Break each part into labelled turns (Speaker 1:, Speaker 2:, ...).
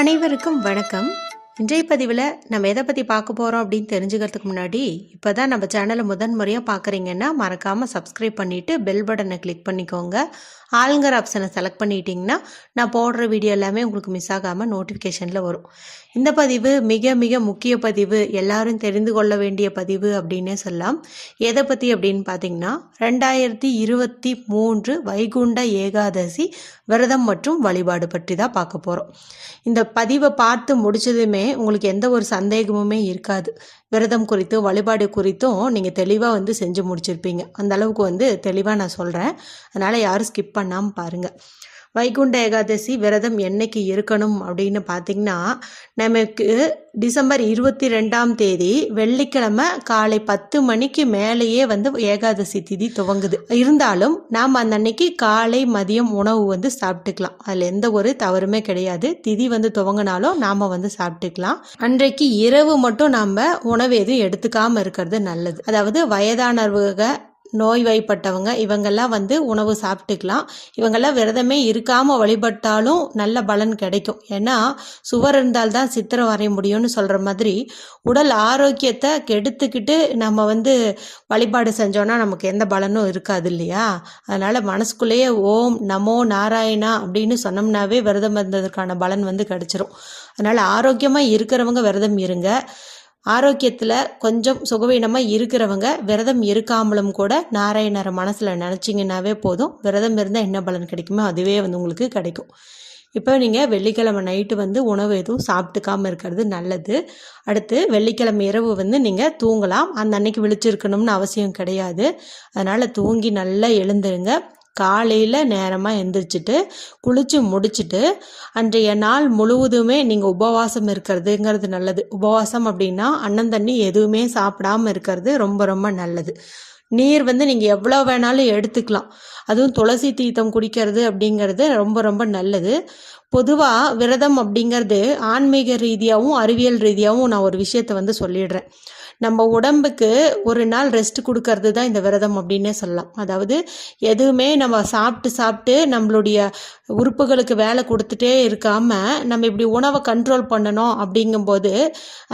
Speaker 1: அனைவருக்கும் வணக்கம். இன்றைய பதிவில் நம்ம எதை பற்றி பார்க்க போகிறோம் அப்படின்னு தெரிஞ்சுக்கிறதுக்கு முன்னாடி இப்போ தான் நம்ம சேனலை முதன் முறையாக பார்க்குறீங்கன்னா மறக்காமல் சப்ஸ்கிரைப் பண்ணிவிட்டு பெல் பட்டனை கிளிக் பண்ணிக்கோங்க. ஆளுங்கிற ஆப்ஷனை செலக்ட் பண்ணிட்டீங்கன்னா நான் போடுற வீடியோ எல்லாமே உங்களுக்கு மிஸ் ஆகாமல் நோட்டிஃபிகேஷனில் வரும். இந்த பதிவு மிக மிக முக்கிய பதிவு எல்லாரும் தெரிந்து கொள்ள வேண்டிய பதிவு அப்படின்னே சொல்லலாம். எதை பற்றி அப்படின்னு பார்த்தீங்கன்னா ரெண்டாயிரத்தி இருபத்தி மூன்று வைகுண்ட ஏகாதசி விரதம் மற்றும் வழிபாடு பற்றி தான் பார்க்க போகிறோம் இந்த பதிவை பார்த்து முடிச்சதுமே உங்களுக்கு எந்த ஒரு சந்தேகமுமே இருக்காது. விரதம் குறித்தும் வழிபாடு குறித்தும் நீங்கள் தெளிவாக வந்து செஞ்சு முடிச்சிருப்பீங்க. அந்த அளவுக்கு வந்து தெளிவாக நான் சொல்கிறேன் அதனால் யாரும் ஸ்கிப் பண்ணாமல் பாருங்கள் வைகுண்ட ஏகாதசி விரதம் என்னைக்கு இருக்கணும் அப்படின்னு பார்த்தீங்கன்னா நமக்கு டிசம்பர் இருபத்தி ரெண்டாம் தேதி வெள்ளிக்கிழமை காலை பத்து மணிக்கு மேலேயே வந்து ஏகாதசி திதி துவங்குது. இருந்தாலும் நாம் அந்த அன்னைக்கு காலை மதியம் உணவு வந்து சாப்பிட்டுக்கலாம். அதில் எந்த ஒரு தவறுமே கிடையாது. திதி வந்து துவங்கினாலும் நாம் வந்து சாப்பிட்டுக்கலாம். அன்றைக்கு இரவு மட்டும் நாம் உணவு எதுவும் எடுத்துக்காமல் இருக்கிறது நல்லது. அதாவது வயதானவர்கள் நோய்வாய்ப்பட்டவங்க இவங்கெல்லாம் வந்து உணவு சாப்பிட்டுக்கலாம். இவங்கெல்லாம் விரதமே இருக்காமல் வழிபட்டாலும் நல்ல பலன் கிடைக்கும். ஏன்னா சுவர் இருந்தால்தான் சித்திரம் வரைய முடியும்னு சொல்கிற மாதிரி உடல் ஆரோக்கியத்தை கெடுத்துக்கிட்டு நம்ம வந்து வழிபாடு செஞ்சோன்னா நமக்கு எந்த பலனும் இருக்காது இல்லையா? அதனால் மனசுக்குள்ளேயே ஓம் நமோ நாராயணா அப்படின்னு சொன்னோம்னாவே விரதம் இருந்ததற்கான பலன் வந்து கிடச்சிரும். அதனால் ஆரோக்கியமாக இருக்கிறவங்க விரதம் இருங்க. ஆரோக்கியத்தில் கொஞ்சம் சுகவீனமாக இருக்கிறவங்க விரதம் இருக்காமலும் கூட நாராயணரை மனசில் நினச்சிங்கன்னாவே போதும். விரதம் இருந்தால் என்ன பலன் கிடைக்குமோ அதுவே வந்து உங்களுக்கு கிடைக்கும். இப்போ நீங்கள் வெள்ளிக்கிழமை நைட்டு வந்து உணவு எதுவும் சாப்பிட்டுக்காமல் இருக்கிறது நல்லது. அடுத்து வெள்ளிக்கிழமை இரவு வந்து நீங்கள் தூங்கலாம். அந்த அன்னைக்கு விழிச்சிருக்கணும்னு அவசியம் கிடையாது. அதனால் தூங்கி நல்லா எழுந்துருங்க. காலையில் நேரமாக எந்திரிச்சிட்டு குளித்து முடிச்சுட்டு அன்றைய நாள் முழுவதுமே நீங்கள் உபவாசம் இருக்கிறதுங்கிறது நல்லது. உபவாசம் அப்படின்னா அன்னம் தண்ணி எதுவுமே சாப்பிடாம இருக்கிறது ரொம்ப ரொம்ப நல்லது. நீர் வந்து நீங்கள் எவ்வளோ வேணாலும் எடுத்துக்கலாம். அதுவும் துளசி தீர்த்தம் குடிக்கிறது அப்படிங்கிறது ரொம்ப ரொம்ப நல்லது. பொதுவாக விரதம் அப்படிங்கிறது ஆன்மீக ரீதியாகவும் அறிவியல் ரீதியாகவும் நான் ஒரு விஷயத்தை வந்து சொல்லிடுறேன். நம்ம உடம்புக்கு ஒரு நாள் ரெஸ்ட் கொடுக்கறது தான் இந்த விரதம் அப்படின்னே சொல்லலாம். அதாவது எதுவுமே நம்ம சாப்பிட்டு சாப்பிட்டு நம்மளுடைய உறுப்புகளுக்கு வேலை கொடுத்துட்டே இருக்காமல் நம்ம இப்படி உணவை கண்ட்ரோல் பண்ணணும் அப்படிங்கும்போது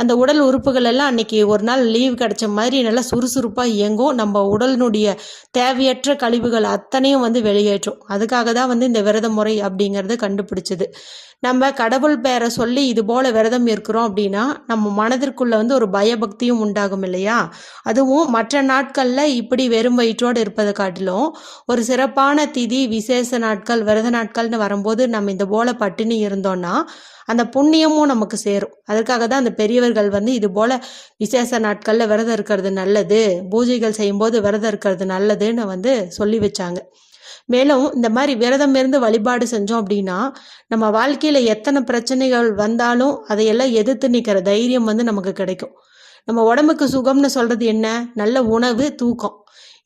Speaker 1: அந்த உடல் உறுப்புகள் எல்லாம் அன்னைக்கு ஒரு நாள் லீவ் கிடைச்ச மாதிரி நல்லா சுறுசுறுப்பாக இயங்கும். நம்ம உடலினுடைய தேவையற்ற கழிவுகள் அத்தனையும் வந்து வெளியேற்றும். அதுக்காக தான் வந்து இந்த விரத முறை அப்படிங்கிறது கண்டுபிடிச்சது. நம்ம கடவுள் பேரை சொல்லி இது போல விரதம் இருக்கிறோம் அப்படின்னா நம்ம மனதிற்குள்ள வந்து ஒரு பயபக்தியும் உண்டாகும் இல்லையா? அதுவும் மற்ற நாட்களில் இப்படி வெறும் வயிற்றோடு இருப்பதை காட்டிலும் ஒரு சிறப்பான திதி விசேஷ நாட்கள் விரத நாட்கள்னு வரும்போது நம்ம இந்த போல பட்டினி இருந்தோம்னா அந்த புண்ணியமும் நமக்கு சேரும். அதுக்காக தான் அந்த பெரியவர்கள் வந்து இது போல விசேஷ நாட்களில் விரதம் இருக்கிறது நல்லது பூஜைகள் செய்யும்போது விரதம் இருக்கிறது நல்லதுன்னு வந்து சொல்லி வச்சாங்க. மேலும் இந்த மாதிரி விரதம் இருந்து வழிபாடு செஞ்சோம் அப்படின்னா நம்ம வாழ்க்கையில் எத்தனை பிரச்சனைகள் வந்தாலும் அதையெல்லாம் எதிர்த்து நிற்கிற தைரியம் வந்து நமக்கு கிடைக்கும். நம்ம உடம்புக்கு சுகம்னு சொல்கிறது என்ன? நல்ல உணவு தூக்கம்.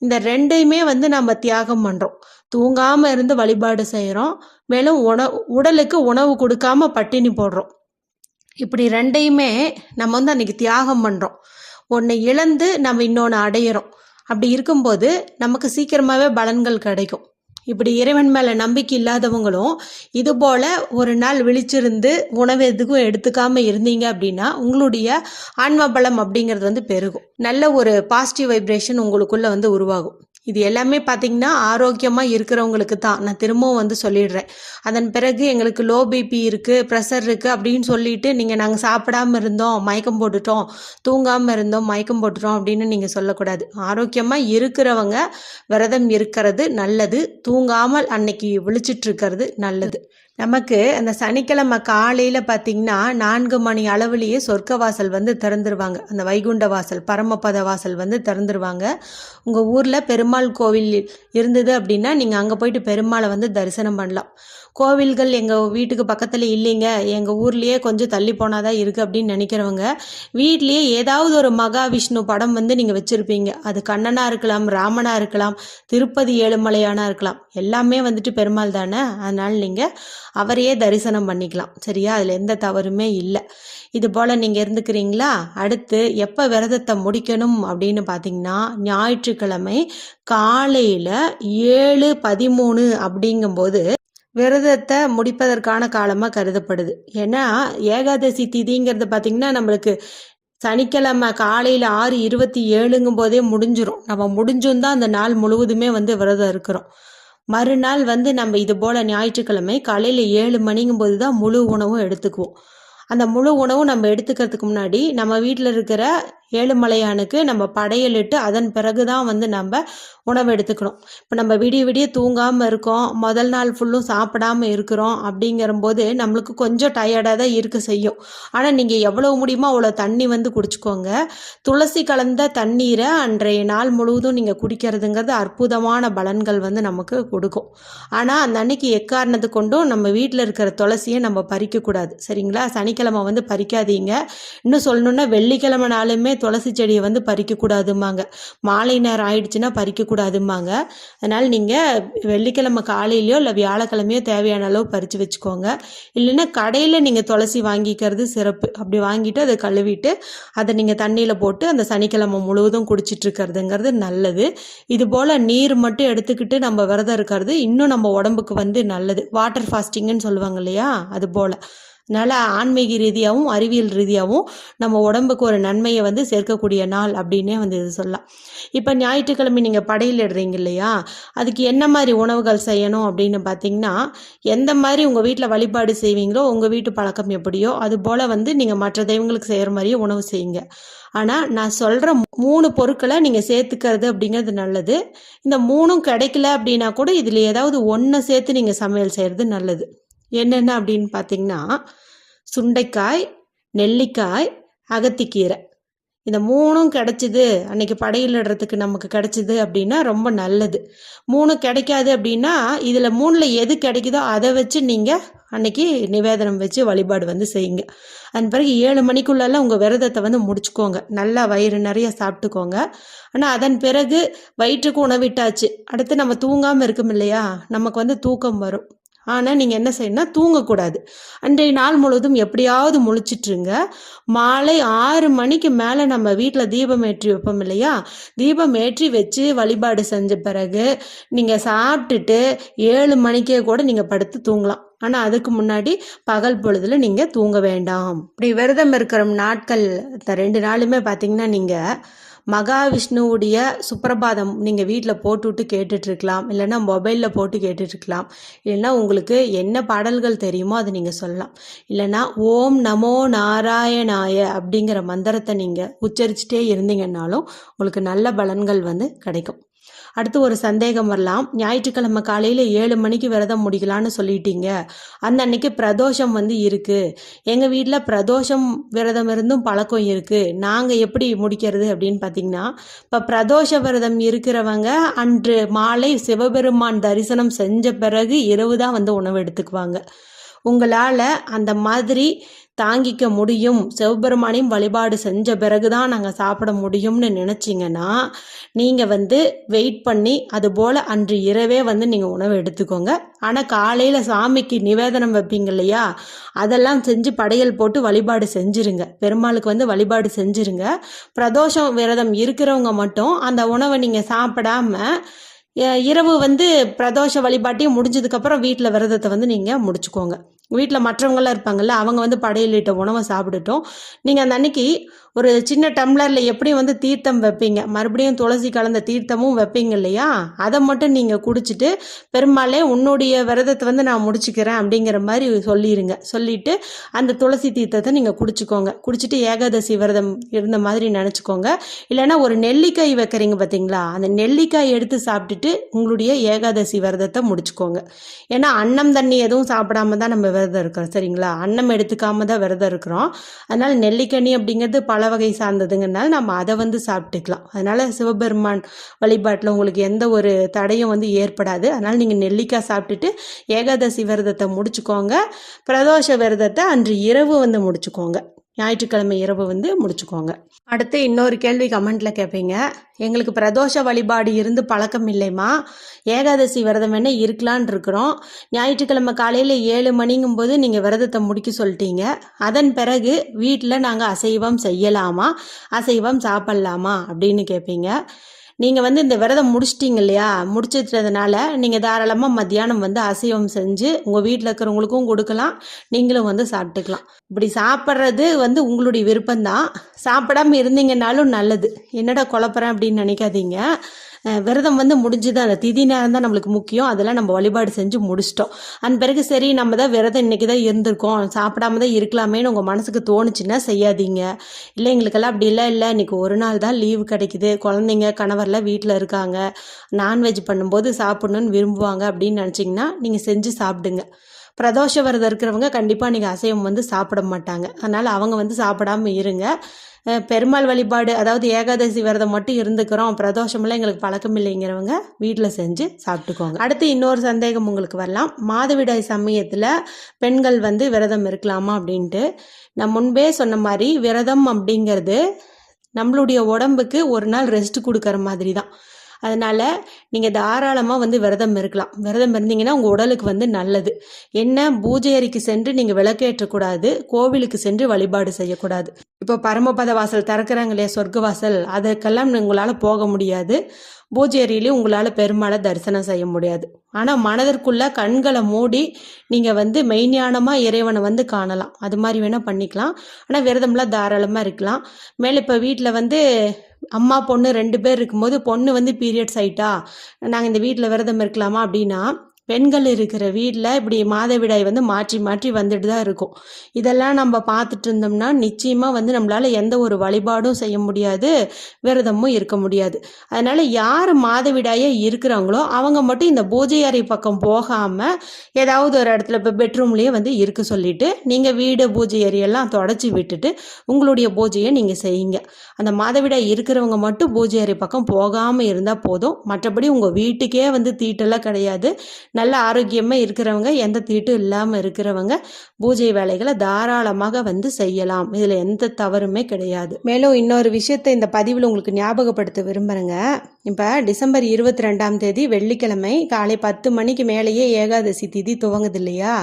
Speaker 1: இந்த ரெண்டையுமே வந்து நம்ம தியாகம் பண்ணுறோம் தூங்காமல் இருந்து வழிபாடு செய்கிறோம் மேலும் உண உடலுக்கு உணவு கொடுக்காம பட்டினி போடுறோம். இப்படி ரெண்டையுமே நம்ம வந்து அன்றைக்கி தியாகம் பண்ணுறோம் ஒன்று இழந்து நம்ம இன்னொன்று அடையிறோம். அப்படி இருக்கும்போது நமக்கு சீக்கிரமாகவே பலன்கள் கிடைக்கும். இப்படி இறைவன் மேலே நம்பிக்கை இல்லாதவங்களும் இது போல் ஒரு நாள் விழிச்சிருந்து உணவு எதுக்கும் எடுத்துக்காமல் இருந்தீங்க அப்படின்னா உங்களுடைய ஆன்ம பலம் அப்படிங்கிறது வந்து பெருகும். நல்ல ஒரு பாசிட்டிவ் வைப்ரேஷன் உங்களுக்குள்ளே வந்து உருவாகும். இது எல்லாமே பார்த்திங்கன்னா ஆரோக்கியமாக இருக்கிறவங்களுக்கு தான். நான் திரும்பவும் வந்து சொல்லிடுறேன். அதன் பிறகு எங்களுக்கு லோ பிபி இருக்குது ப்ரெஷர் இருக்குது அப்படின்னு சொல்லிட்டு நீங்கள் நாங்கள் சாப்பிடாம இருந்தோம் மயக்கம் போட்டுட்டோம் தூங்காமல் இருந்தோம் மயக்கம் போட்டுட்டோம் அப்படின்னு நீங்கள் சொல்லக்கூடாது. ஆரோக்கியமாக இருக்கிறவங்க விரதம் இருக்கிறது நல்லது. தூங்காமல் அன்னைக்கு விழிச்சிட்டு இருக்கிறது நல்லது. நமக்கு அந்த சனிக்கிழமை காலையில் பார்த்தீங்கன்னா நான்கு மணி அளவுலேயே சொர்க்க வாசல் வந்து திறந்துருவாங்க. அந்த வைகுண்ட வாசல் பரமபத வாசல் வந்து திறந்துருவாங்க. உங்கள் ஊரில் பெருமாள் கோவில் இருந்தது அப்படின்னா நீங்கள் அங்கே போயிட்டு பெருமாளை வந்து தரிசனம் பண்ணலாம். கோவில்கள் எங்கள் வீட்டுக்கு பக்கத்தில் இல்லைங்க. எங்கள் ஊர்லேயே கொஞ்சம் தள்ளி போனால் தான் இருக்குது அப்படின்னு நினைக்கிறவங்க வீட்லேயே ஏதாவது ஒரு மகாவிஷ்ணு படம் வந்து நீங்கள் வச்சுருப்பீங்க. அது கண்ணனாக இருக்கலாம் ராமனாக இருக்கலாம் திருப்பதி ஏழுமலையானா இருக்கலாம். எல்லாமே வந்துட்டு பெருமாள் தானே? அதனால் நீங்கள் அவரையே தரிசனம் பண்ணிக்கலாம். சரியா? அதில் எந்த தவறுமே இல்லை. இது போல் நீங்கள் இருந்துக்கிறீங்களா? அடுத்து எப்போ விரதத்தை முடிக்கணும் அப்படின்னு பார்த்தீங்கன்னா ஞாயிற்றுக்கிழமை காலையில் ஏழு பதிமூணு அப்படிங்கும்போது விரதத்தை முடிப்பதற்கான காலமாக கருதப்படுது. ஏன்னா ஏகாதசி திதிங்கிறது பார்த்திங்கன்னா நம்மளுக்கு சனிக்கிழமை காலையில் ஆறு இருபத்தி ஏழுங்கும் போதே முடிஞ்சிரும். நம்ம முடிஞ்சும் தான் அந்த நாள் முழுவதுமே வந்து விரதம் இருக்கிறோம். மறுநாள் வந்து நம்ம இது போல் ஞாயிற்றுக்கிழமை காலையில் ஏழு மணிங்கும் போது தான் முழு உணவும் எடுத்துக்குவோம். அந்த முழு உணவும் நம்ம எடுத்துக்கிறதுக்கு முன்னாடி நம்ம வீட்டில் இருக்கிற ஏழுமலையானுக்கு நம்ம படையலிட்டு அதன் பிறகு தான் வந்து நம்ம உணவு எடுத்துக்கணும். இப்போ நம்ம விடிய விடிய தூங்காமல் இருக்கோம் முதல் நாள் ஃபுல்லும் சாப்பிடாம இருக்கிறோம் அப்படிங்கிறம்போது நம்மளுக்கு கொஞ்சம் டயர்டாக தான் இருக்க செய்யும். ஆனால் நீங்கள் எவ்வளோ முடியுமோ அவ்வளோ தண்ணி வந்து குடிச்சுக்கோங்க. துளசி கலந்த தண்ணீரை அன்றைய நாள் முழுவதும் நீங்கள் குடிக்கிறதுங்கிறது அற்புதமான பலன்கள் வந்து நமக்கு கொடுக்கும். ஆனால் அந்த அன்னைக்கு எக்காரணத்து கொண்டும் நம்ம வீட்டில் இருக்கிற துளசியை நம்ம பறிக்கக்கூடாது. சரிங்களா? சனிக்கிழமை வந்து பறிக்காதீங்க. இன்னும் சொல்லணுன்னா வெள்ளிக்கிழமை நாளுமே துளசி செடியை வந்து பறிக்கக்கூடாதும்பாங்க. மாலை நேரம் ஆயிடுச்சுன்னா பறிக்கக்கூடாதும்பாங்க. அதனால் நீங்கள் வெள்ளிக்கிழமை காலையிலையோ இல்லை வியாழக்கிழமையோ தேவையான அளவு பறித்து வச்சுக்கோங்க. இல்லைன்னா கடையில் நீங்கள் துளசி வாங்கிக்கிறது சிறப்பு. அப்படி வாங்கிட்டு அதை கழுவிட்டு அதை நீங்கள் தண்ணியில் போட்டு அந்த சனிக்கிழமை முழுவதும் குடிச்சிட்டு இருக்கிறதுங்கிறது நல்லது. இது போல் நீர் மட்டும் எடுத்துக்கிட்டு நம்ம விரதம் இருக்கிறது இன்னும் நம்ம உடம்புக்கு வந்து நல்லது. வாட்டர் ஃபாஸ்டிங்னு சொல்லுவாங்க இல்லையா? அது போல். அதனால் ஆன்மீக ரீதியாகவும் அறிவியல் ரீதியாகவும் நம்ம உடம்புக்கு ஒரு நன்மையை வந்து சேர்க்கக்கூடிய நாள் அப்படின்னே வந்து இது சொல்லலாம். இப்போ ஞாயிற்றுக்கிழமை நீங்கள் படையில் இடுறீங்க இல்லையா? அதுக்கு என்ன மாதிரி உணவுகள் செய்யணும் அப்படின்னு பார்த்தீங்கன்னா எந்த மாதிரி உங்கள் வீட்டில் வழிபாடு செய்வீங்களோ உங்கள் வீட்டு பழக்கம் எப்படியோ அது போல் வந்து நீங்கள் மற்ற தெய்வங்களுக்கு செய்கிற மாதிரியே உணவு செய்யுங்க. ஆனால் நான் சொல்கிற மூணு பொருட்களை நீங்கள் சேர்த்துக்கிறது அப்படிங்கிறது நல்லது. இந்த மூணும் கிடைக்கல அப்படின்னா கூட இதில் ஏதாவது ஒன்றை சேர்த்து நீங்கள் சமையல் செய்கிறது நல்லது. என்னென்ன அப்படின்னு பார்த்தீங்கன்னா சுண்டைக்காய் நெல்லிக்காய் அகத்திக்கீரை. இந்த மூணும் கிடைச்சிது. அன்னைக்கு படையிலிடுறதுக்கு நமக்கு கிடைச்சிது அப்படின்னா ரொம்ப நல்லது. மூணு கிடைக்காது அப்படின்னா இதில் மூணில் எது கிடைக்குதோ அதை வச்சு நீங்கள் அன்னைக்கு நிவேதனம் வச்சு வழிபாடு வந்து செய்யுங்க. அதன் பிறகு ஏழு மணிக்குள்ளெல்லாம் உங்கள் விரதத்தை வந்து முடிச்சுக்கோங்க. நல்லா வயிறு நிறைய சாப்பிட்டுக்கோங்க. ஆனால் அதன் பிறகு வயிற்றுக்கு உணவிட்டாச்சு. அடுத்து நம்ம தூங்காமல் இருக்கும் இல்லையா? நமக்கு வந்து தூக்கம் வரும். ஆனால் நீங்கள் என்ன செய்யணும்னா தூங்கக்கூடாது. அன்றைய நாள் முழுவதும் எப்படியாவது முழிச்சிட்ருங்க. மாலை ஆறு மணிக்கு மேலே நம்ம வீட்டில் தீபம் ஏற்றி வைப்போம் இல்லையா? தீபம் ஏற்றி வச்சு வழிபாடு செஞ்ச பிறகு நீங்கள் சாப்பிட்டுட்டு ஏழு மணிக்கே கூட நீங்கள் படுத்து தூங்கலாம். ஆனால் அதுக்கு முன்னாடி பகல் பொழுதில் நீங்கள் தூங்க வேண்டாம். இப்படி விரதம் இருக்கிற நாட்கள் இந்த ரெண்டு நாளுமே பார்த்தீங்கன்னா நீங்கள் மகாவிஷ்ணுவுடைய சுப்பிரபாதம் நீங்கள் வீட்டில் போட்டுவிட்டு கேட்டுட்ருக்கலாம் இல்லைன்னா மொபைலில் போட்டு கேட்டுட்ருக்கலாம் இல்லைன்னா உங்களுக்கு என்ன பாடல்கள் தெரியுமோ அதை நீங்கள் சொல்லலாம். இல்லைன்னா ஓம் நமோ நாராயணாய அப்படிங்கிற மந்திரத்தை நீங்கள் உச்சரிச்சுட்டே இருந்தீங்கன்னாலும் உங்களுக்கு நல்ல பலன்கள் வந்து கிடைக்கும். அடுத்து ஒரு சந்தேகம் வரலாம். ஞாயிற்றுக்கிழமை காலையில் ஏழு மணிக்கு விரதம் முடிக்கலான்னு சொல்லிட்டீங்க. அந்த அன்னைக்கு பிரதோஷம் வந்து இருக்குது எங்கள் வீட்டில் பிரதோஷம் விரதம் இருந்தும் பழக்கம் இருக்குது நாங்கள் எப்படி முடிக்கிறது அப்படின்னு பார்த்தீங்கன்னா இப்போ பிரதோஷ விரதம் இருக்கிறவங்க அன்று மாலை சிவபெருமான் தரிசனம் செஞ்ச பிறகு இரவு தான் வந்து உணவு எடுத்துக்குவாங்க. உங்களால் அந்த மாதிரி தாங்கிக்க முடியும். சிவபெருமானையும் வழிபாடு செஞ்ச பிறகு தான் நாங்கள் சாப்பிட முடியும்னு நினச்சிங்கன்னா நீங்கள் வந்து வெயிட் பண்ணி அதுபோல் அன்று இரவே வந்து நீங்கள் உணவு எடுத்துக்கோங்க. ஆனால் காலையில் சாமிக்கு நிவேதனம் வைப்பீங்க இல்லையா? அதெல்லாம் செஞ்சு படையல் போட்டு வழிபாடு செஞ்சுருங்க. பெருமாளுக்கு வந்து வழிபாடு செஞ்சுருங்க. பிரதோஷம் விரதம் இருக்கிறவங்க மட்டும் அந்த உணவை நீங்கள் சாப்பிடாம இரவு வந்து பிரதோஷ வழிபாட்டையும் முடிஞ்சதுக்கப்புறம் வீட்டில் விரதத்தை வந்து நீங்கள் முடிச்சுக்கோங்க. வீட்டில் மற்றவங்களாம் இருப்பாங்கல்ல அவங்க வந்து படையலிட்ட உணவை சாப்பிட்டுட்டோம். நீங்கள் அந்த அன்னைக்கு ஒரு சின்ன டம்ளரில் எப்படியும் வந்து தீர்த்தம் வைப்பீங்க? மறுபடியும் துளசி கலந்த தீர்த்தமும் வைப்பீங்க இல்லையா? அதை மட்டும் நீங்கள் குடிச்சிட்டு பெரும்பாலே உன்னுடைய விரதத்தை வந்து நான் முடிச்சுக்கிறேன் அப்படிங்கிற மாதிரி சொல்லிடுங்க சொல்லிட்டு அந்த துளசி தீர்த்தத்தை நீங்கள் குடிச்சிக்கோங்க. குடிச்சிட்டு ஏகாதசி விரதம் இருந்த மாதிரி நினச்சிக்கோங்க. இல்லைன்னா ஒரு நெல்லிக்காய் வைக்கிறீங்க பார்த்தீங்களா? அந்த நெல்லிக்காய் எடுத்து சாப்பிட்டுட்டு உங்களுடைய ஏகாதசி விரதத்தை முடிச்சுக்கோங்க. ஏன்னா அன்னம் தண்ணி எதுவும் சாப்பிடாம தான் நம்ம விரதம் இருக்கிறோம் சரிங்களா? அன்னம் எடுத்துக்காம தான் விரதம் இருக்கிறோம். அதனால் நெல்லிக்கனி அப்படிங்கிறது பல வகை சார்ந்ததுங்கனால நம்ம அதை வந்து சாப்பிட்டுக்கலாம். அதனால் சிவபெருமான் வழிபாட்டில் உங்களுக்கு எந்த ஒரு தடையும் வந்து ஏற்படாது. அதனால் நீங்கள் நெல்லிக்காய் சாப்பிட்டுட்டு ஏகாதசி விரதத்தை முடிச்சுக்கோங்க. பிரதோஷ விரதத்தை அன்று இரவு வந்து முடிச்சுக்கோங்க. ஞாயிற்றுக்கிழமை இரவு வந்து முடிச்சுக்கோங்க. அடுத்து இன்னொரு கேள்வி கமெண்ட்டில் கேட்பீங்க எங்களுக்கு பிரதோஷ வழிபாடு இருந்து பழக்கம் இல்லைம்மா. ஏகாதசி விரதம் வேணா இருக்கலான் இருக்கிறோம். ஞாயிற்றுக்கிழமை காலையில் ஏழு மணிங்கும் போது நீங்கள் விரதத்தை முடிக்க சொல்லிட்டீங்க. அதன் பிறகு வீட்டில் நாங்கள் அசைவம் செய்யலாமா? அசைவம் சாப்பிட்லாமா? அப்படின்னு கேட்பீங்க நீங்கள் வந்து இந்த விரதம் முடிச்சிட்டிங்க இல்லையா? முடிச்சிட்டதுனால நீங்கள் தாராளமாக மத்தியானம் வந்து அசைவம் செஞ்சு உங்கள் வீட்டில் இருக்கிறவங்களுக்கும் கொடுக்கலாம். நீங்களும் வந்து சாப்பிட்டுக்கலாம். இப்படி சாப்பிட்றது வந்து உங்களுடைய விருப்பம்தான். சாப்பிடாம இருந்தீங்கன்னாலும் நல்லது. என்னடா குழப்பறேன் அப்படின்னு நினைக்காதீங்க. விரதம் வந்து முடிஞ்சது. அந்த திதி நேரம் தான் நம்மளுக்கு முக்கியம். அதெல்லாம் நம்ம வழிபாடு செஞ்சு முடிச்சிட்டோம். அந்த பிறகு சரி நம்ம தான் விரதம் இன்னைக்கு தான் இருந்திருக்கோம். சாப்பிடாம தான் இருக்கலாமேன்னு உங்கள் மனசுக்கு தோணுச்சுன்னா செய்யாதீங்க. இல்லை எங்களுக்கெல்லாம் அப்படி இல்லை இல்லை. இன்னைக்கு ஒரு நாள் தான் லீவு கிடைக்குது. குழந்தைங்க கணவர்லாம் வீட்டில் இருக்காங்க. நான்வெஜ் பண்ணும்போது சாப்பிடணும்னு விரும்புவாங்க அப்படின்னு நினச்சிங்கன்னா நீங்கள் செஞ்சு சாப்பிடுங்க. பிரதோஷ விரதம் இருக்கிறவங்க கண்டிப்பாக நீங்கள் அசைவம் வந்து சாப்பிட மாட்டாங்க. அதனால் அவங்க வந்து சாப்பிடாம இருங்க. பெருமாள் வழிபாடு அதாவது ஏகாதசி விரதம் மட்டும் இருந்துக்கிறோம். பிரதோஷமெல்லாம் எங்களுக்கு பழக்கம் இல்லைங்கிறவங்க வீட்டில் செஞ்சு சாப்பிட்டுக்கோங்க. அடுத்து இன்னொரு சந்தேகம் உங்களுக்கு வரலாம். மாதவிடாய் சமயத்தில் பெண்கள் வந்து விரதம் இருக்கலாமா அப்படின்ட்டு. நான் முன்பே சொன்ன மாதிரி விரதம் அப்படிங்கிறது நம்மளுடைய உடம்புக்கு ஒரு நாள் ரெஸ்ட் கொடுக்குற மாதிரி தான் அதனால் நீங்கள் தாராளமாக வந்து விரதம் இருக்கலாம். விரதம் இருந்தீங்கன்னா உங்கள் உடலுக்கு வந்து நல்லது. என்ன? பூஜை அறைக்கு சென்று நீங்கள் விளக்கேற்றக்கூடாது கோவிலுக்கு சென்று வழிபாடு செய்யக்கூடாது. இப்போ பரமபத வாசல் திறக்கிறாங்க இல்லையா? சொர்க்க வாசல். அதற்கெல்லாம் உங்களால் போக முடியாது. பூஜை அறையிலையும் உங்களால் பெருமாளை தரிசனம் செய்ய முடியாது. ஆனால் மனதிற்குள்ளே கண்களை மூடி நீங்கள் வந்து மெய்ஞானமாக இறைவனை வந்து காணலாம். அது மாதிரி வேணால் பண்ணிக்கலாம். ஆனால் விரதம்லாம் தாராளமாக இருக்கலாம். மேலே இப்போ வீட்டில் வந்து அம்மா பொண்ணு ரெண்டு பேர் இருக்கும்போது பொண்ணு வந்து பீரியட்ஸ் ஆயிட்டா நாங்கள் இந்த வீட்டில் விரதம் இருக்கலாமா அப்படின்னா பெண்கள் இருக்கிற வீட்டில் இப்படி மாதவிடாய் வந்து மாற்றி மாற்றி வந்துட்டு தான் இருக்கும். இதெல்லாம் நம்ம பார்த்துட்டு இருந்தோம்னா நிச்சயமாக வந்து நம்மளால் எந்த ஒரு வழிபாடும் செய்ய முடியாது விரதமும் இருக்க முடியாது. அதனால் யார் மாதவிடாயே இருக்கிறாங்களோ அவங்க மட்டும் இந்த பூஜை அறை பக்கம் போகாமல் ஏதாவது ஒரு இடத்துல இப்போ பெட்ரூம்லேயே வந்து இருக்க சொல்லிட்டு நீங்கள் வீடு பூஜை அறையெல்லாம் தொடச்சி விட்டுட்டு உங்களுடைய பூஜையை நீங்கள் செய்யுங்க. அந்த மாதவிடாய் இருக்கிறவங்க மட்டும் பூஜை அறை பக்கம் போகாமல் இருந்தால் போதும். மற்றபடி உங்கள் வீட்டுக்கே வந்து தீட்டெல்லாம் கிடையாது. நல்ல ஆரோக்கியமாக இருக்கிறவங்க எந்த தீட்டும் இல்லாமல் இருக்கிறவங்க பூஜை வேலைகளை தாராளமாக வந்து செய்யலாம். இதில் எந்த தவறுமே கிடையாது. மேலும் இன்னொரு விஷயத்தை இந்த பதிவில் உங்களுக்கு ஞாபகப்படுத்த விரும்புகிறேங்க இப்போ டிசம்பர் இருபத்தி ரெண்டாம் தேதி வெள்ளிக்கிழமை காலை பத்து மணிக்கு மேலேயே ஏகாதசி திதி துவங்குது இல்லையா?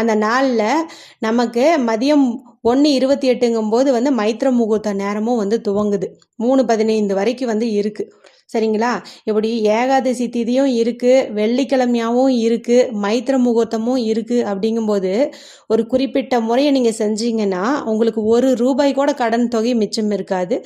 Speaker 1: அந்த நாளில் நமக்கு மதியம் ஒன்று இருபத்தி எட்டுங்கும்போது வந்து மைத்திர முகூர்த்த நேரமும் வந்து துவங்குது. மூணு பதினைந்து வரைக்கும் வந்து இருக்குது சரிங்களா? இப்படி ஏகாதசி திதியும் இருக்குது வெள்ளிக்கிழமையாகவும் இருக்குது மைத்திர முகூர்த்தமும் இருக்குது அப்படிங்கும்போது ஒரு குறிப்பிட்ட முறையை நீங்கள் செஞ்சீங்கன்னா உங்களுக்கு ஒரு ரூபாய் கூட கடன் தொகை மிச்சம் இருக்காது.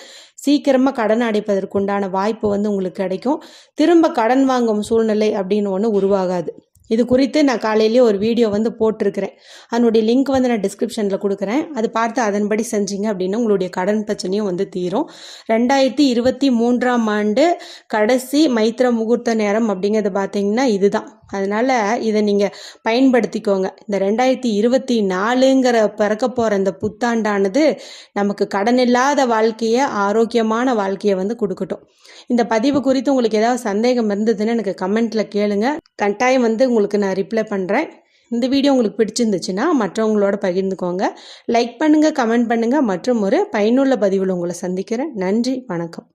Speaker 1: சீக்கிரமாக கடன் அடைப்பதற்குண்டான வாய்ப்பு வந்து உங்களுக்கு கிடைக்கும். திரும்ப கடன் வாங்கும் சூழ்நிலை அப்படின்னு ஒன்று உருவாகாது. இது குறித்து நான் காலையிலேயே ஒரு வீடியோ வந்து போட்டிருக்கிறேன். அதனுடைய லிங்க் வந்து நான் டிஸ்கிரிப்ஷனில் கொடுக்குறேன். அது பார்த்து அதன்படி செஞ்சீங்க அப்படின்னா உங்களுடைய கடன் பிரச்சனையும் வந்து தீரும். ரெண்டாயிரத்தி இருபத்தி மூன்றாம் ஆண்டு கடைசி மைத்திர முகூர்த்த நேரம் அப்படிங்கிறது பார்த்தீங்கன்னா இதுதான். அதனால் இதை நீங்கள் பயன்படுத்திக்கோங்க. இந்த ரெண்டாயிரத்தி இருபத்தி நாலுங்கிற பிறக்க போகிற இந்த புத்தாண்டானது நமக்கு கடன் இல்லாத வாழ்க்கையை ஆரோக்கியமான வாழ்க்கையை வந்து கொடுக்கட்டும். இந்த பதிவு குறித்து உங்களுக்கு ஏதாவது சந்தேகம் இருந்ததுன்னு எனக்கு கமெண்ட்டில் கேளுங்க. கட்டாயம் வந்து உங்களுக்கு நான் ரிப்ளை பண்ணுறேன் இந்த வீடியோ உங்களுக்கு பிடிச்சிருந்துச்சுன்னா மற்றவங்களோட பகிர்ந்துக்கோங்க. லைக் பண்ணுங்கள் கமெண்ட் பண்ணுங்கள் மற்றும் ஒரு பயனுள்ள பதிவில் உங்களை சந்திக்கிறேன். நன்றி வணக்கம்.